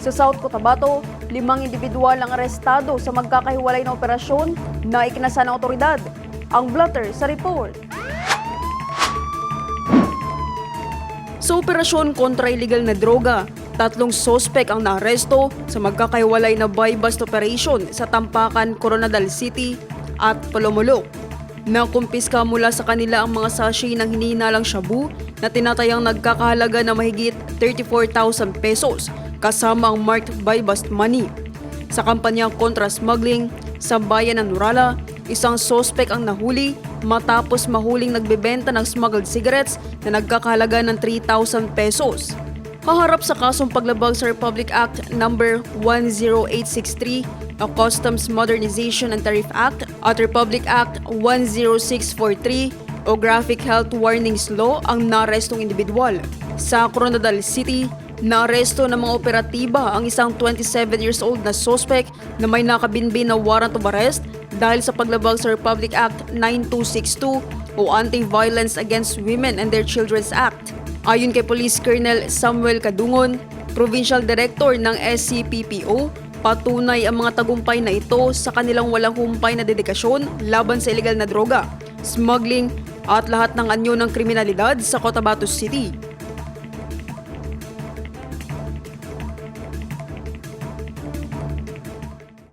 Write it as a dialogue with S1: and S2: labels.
S1: Sa South Cotabato, limang individual ang arestado sa magkakahiwalay na operasyon na ikinasa ng otoridad. Ang blotter sa report. Sa operasyon kontra illegal na droga, tatlong sospek ang naaresto sa magkakaiwalay na buy-bust operation sa Tampakan, Coronadal City at Palomolok. Nakumpiska mula sa kanila ang mga sachet ng hinihinalang shabu na tinatayang nagkakahalaga na mahigit 34,000 pesos kasama ang marked buy-bust money. Sa kampanya kontra smuggling sa bayan ng Nurala, isang sospek ang nahuli matapos mahuling nagbebenta ng smuggled cigarettes na nagkakahalaga ng 3,000 pesos. Haharap sa kasong paglabag sa Republic Act No. 10863, a Customs Modernization and Tariff Act at Republic Act 10643 o Graphic Health Warnings Law ang narestong individual. Sa Coronadal City, Naaresto ng mga operatiba ang isang 27 years old na suspect na may nakabinbin na warrant of arrest dahil sa paglabag sa Republic Act 9262 o Anti-Violence Against Women and Their Children's Act. Ayon kay Police Colonel Samuel Kadungon, Provincial Director ng SCPPO, patunay ang mga tagumpay na ito sa kanilang walang humpay na dedikasyon laban sa illegal na droga, smuggling at lahat ng anyo ng kriminalidad sa Cotabato City.